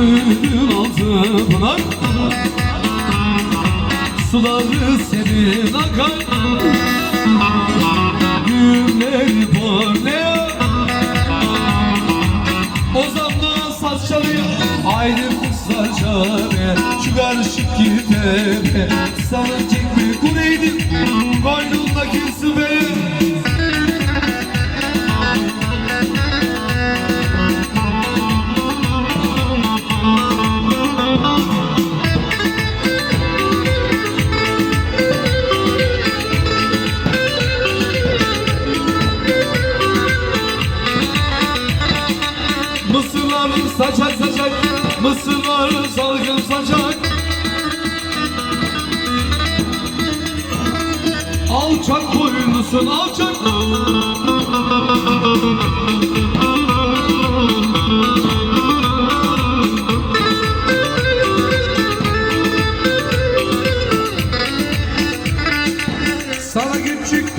gönlümün altı pınar Suları serin akar Düğümleri parlıyor Ozanla saz çalıyor Ayrı kutsa çare Şu karışık gideme Sana çekme kureydim Koynundaki sübeye Mısırlar saçak Mısırlar salgın saçak Alçak boylusun alçak